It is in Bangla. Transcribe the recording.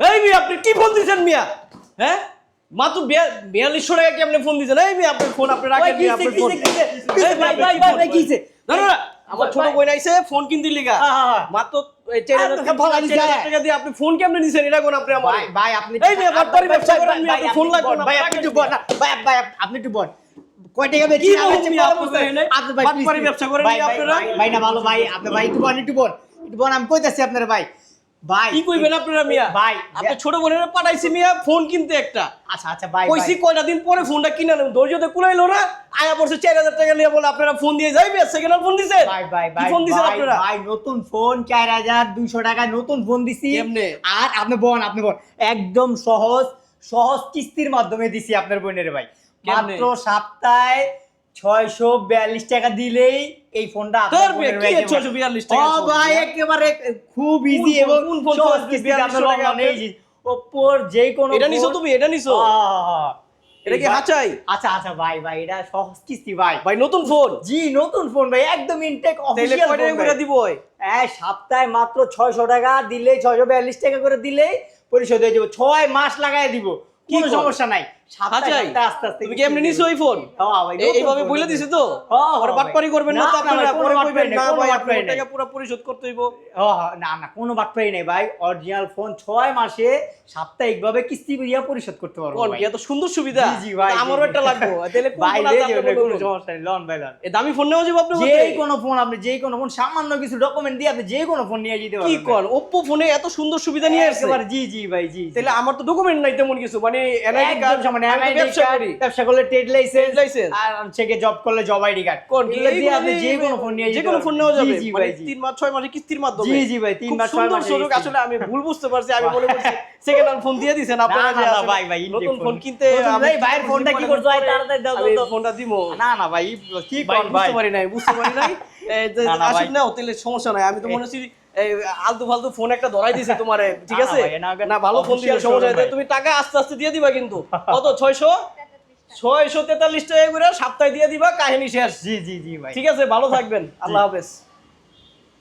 এই মিয়া আপনি কি ফোন দিয়েছেন মিয়া? হ্যাঁ? মাত্র বিয়া- বিয়াল্লিশশো টাকা কি আপনি ফোন দিয়েছেন? এই মিয়া আপনার ফোন আপনি রাখেন মিয়া আপনার ফোন ভাই ভাই ভাই ভাই কিছে না না আমার ছোট বোন আইছে ফোন কিনতে লিগা। হ্যাঁ, হ্যাঁ, হ্যাঁ। মাত্র আপনি ফোন কেমনে নিছেন? এটা কোন আপনি আমার? ভাই আপনি এই মেয়ে, বাটপারি ব্যবসা করেন মেয়ে, ভাই, আপনি আপনি ফোন একটু লাগবে বল, না, ভাই আপনি একটু বল ভাই ভাই আপনি একটু বল। কয় টাকা বেচি কি বলুন মিয়া, আপনি কই নাই? আপনি ভাই বাটপারি ব্যবসা করেন ভাই, মিয়া ভাই, আপনারা? ভাই, ভাই না ভালো ভাই আপনি ভাই একটু বল একটু বল একটু বল আমি কইতাছি আপনার ভাই। ভাই কি কইবেন আপনারা মিয়া? ভাই আপনি ছোট বোনের পাঠাইছি মিয়া ফোন কিনতে একটা। আচ্ছা আচ্ছা ভাই কইছি কয়টা দিন পরে ফোনটা কিনে ধৈর্যতে কুলাইলো না আয়া পড়ছে চার হাজার টাকা নিয়ে বলে আপনারা ফোন দিয়ে যাইবে? সেকেন্ড হ্যান্ড ফোন দিছেন? ভাই ভাই ভাই ফোন দিছেন আপনারা? ভাই নতুন ফোন চার হাজার দুইশো টাকা নতুন ফোন দিছি। কেমনে? আর আপনি বল আপনি বল একদম সহজ সহজ কিস্তির মাধ্যমে দিছি আপনার বোনের ভাই। মাত্র সপ্তাহে ছয়শো বিয়াল্লিশ টাকা দিলেই এই ফোনটা তোর কি দেবো। 642 টাকা ও ভাই একেবারে খুব ইজি এবং কোন ফোন 642? যে কোনো এটা নিছো তুমি এটা নিছো? এটা কি হাঁচাই? আচ্ছা আচ্ছা ভাই ভাই এটা সহজ কিস্তি ভাই। ভাই নতুন ফোন? জি নতুন ফোন ভাই একদম ইনটেক কয় টাকা করে দিব? এই সপ্তাহে মাত্র ছয়শো টাকা দিলেই ছয়শো বিয়াল্লিশ টাকা করে দিলেই পরিশোধ হয়ে যাবে। ছয় মাস লাগাই দিব কোনো সমস্যা নাই। তুমি কি এমনি নিছো ওই ফোন হ্যাঁ এইভাবে বলে। তো? হ্যাঁ, হ্যাঁ, বাটপারি করবেন না না, তো না, আপনারা পরে কইবেন না ভাই বাটপারি টাকা পুরো পরিশোধ করতে হইব। না না কোনো বাটপাই নেই ভাই। অরিজিনাল ফোন ছয় মাসে সাপ্তাহিক ভাবে কিস্তি দিয়া পরিশোধ করতে পারব কোন এত সুন্দর সুবিধা? জি, জি, ভাই, আমারও একটা লাগবে। তাহলে ভাই ফোন আছে লে আপনার দিও, বলুন? কোনো সমস্যা নেই লন ভাই লন। এ দামি ফোন নেওয়া যাবে আপনার যে কোনো ফোন আপনি যে কোনো ফোন সামান্য কিছু ডকুমেন্ট দিয়ে আপনি যে কোনো ফোন নিয়ে যেতে কি পারবেন। কোন? ফোনে এত সুন্দর সুবিধা নিয়ে আসছে। জি জি ভাই জি জি। তাহলে আমার তো ডকুমেন্ট নাই তেমন কিছু মানে এনআইডি কার্ড আমি ব্যবসা করি। ব্যবসা করলে ট্রেড লাইসেন্স Trade আর থেকে জব করলে জব আইডি কার্ড কোন? দিয়ে আপনি যে কোনো ফোন নিয়ে যে কোনো ফোন নেওয়া যাবে। মানে ভাই মাস ছয় মাসে কিস্তির মাধ্যমে জি, জি ভাই, তিন মাস, ছয় মাসে সুযোগ। আসলে আমি ভুল বুঝতে পারছি। আমি মনে করছি সেকেন্ড হ্যান্ড ফোন দিয়ে দিছেন আপনারা না, না, ভাই, ভাই, নতুন ফোন। কিনতে ভাই, ভাইয়ের ফোনটা কি তাড়াতাড়ি দাও, দাও, দাও। ফোনটা দিমু না না ভাই কি কোন ভাই? বুঝতে পারি নাই বুঝতে পারি নাই। তাহলে সমস্যা নাই। আমি তো মনে হচ্ছি এই আলতু ফালতু ফোন একটা ধরাই দিছে তোমারে ঠিক আছে? না, ভালো ফোন দিলে সমস্যা হয় তুমি টাকা আস্তে আস্তে দিয়ে দিবা কিন্তু। কত ছয়শো? ছয়শো তেতাল্লিশ টাকা করে সপ্তাহে দিয়ে দিবা কাহিনী শেষ। জি জি জি ভাই। ঠিক আছে ভালো থাকবেন। আল্লাহ হাফেজ।